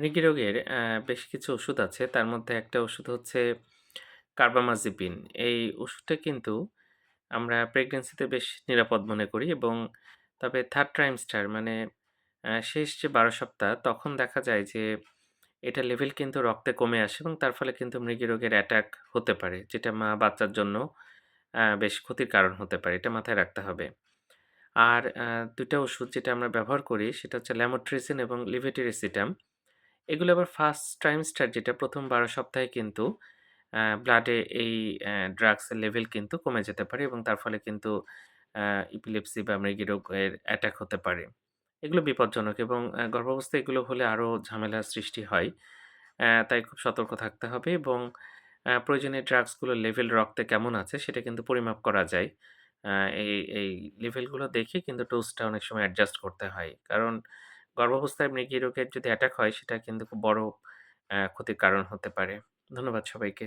মৃগী রোগের বেশ কিছু ওষুধ আছে। তার মধ্যে একটা ওষুধ হচ্ছে কার্বামাজিপিন। এই ওষুধটা কিন্তু আমরা প্রেগনেন্সিতে বেশ নিরাপদ মনে করি এবং তবে 3rd ট্রাইমেস্টার মানে শেষ যে ১২ সপ্তাহ, তখন দেখা যায় যে এটা লেভেল কিন্তু রক্তে কমে আসে এবং তার ফলে কিন্তু মৃগী রোগের অ্যাটাক হতে পারে। যেটা মা-বাচ্চার জন্য বেশ ক্ষতির কারণ হতে পারে। এটা মাথায় রাখতে হবে। আর অ্যা ২ টা ওষুধ যেটা আমরা ব্যবহার করি, সেটা হচ্ছে ল্যামোট্রিজিন এবং লিভোটিরিসিটাম। এগুলো আবার 1st ট্রাইমেস্টার যেটা ১ম ১২ সপ্তাহে কিন্তু ব্লাডে এই অ্যা ড্রাগস লেভেল কিন্তু কমে যেতে পারে এবং তার ফলে কিন্তু ইপিলেপসি বা মৃগী রোগের অ্যাটাক হতে পারে। এগুলো বিপজ্জনক এবং অ্যা গর্ভাবস্থায় এগুলো হলে আরও ঝামেলার সৃষ্টি হয়। তাই খুব সতর্ক থাকতে হবে এবং প্রয়োজনীয় ড্রাগসগুলোর লেভেল রক্তে কেমন আছে সেটা কিন্তু পরিমাপ করা যায়। এই এই লেভেলগুলো দেখে কিন্তু ডোজটা অনেক সময় অ্যাডজাস্ট করতে হয়। কারণ গর্ভাবস্থায় মৃগী রোগের যদি অ্যাটাক হয়, সেটা কিন্তু খুব বড় ক্ষতির কারণ হতে পারে। ধন্যবাদ সবাইকে।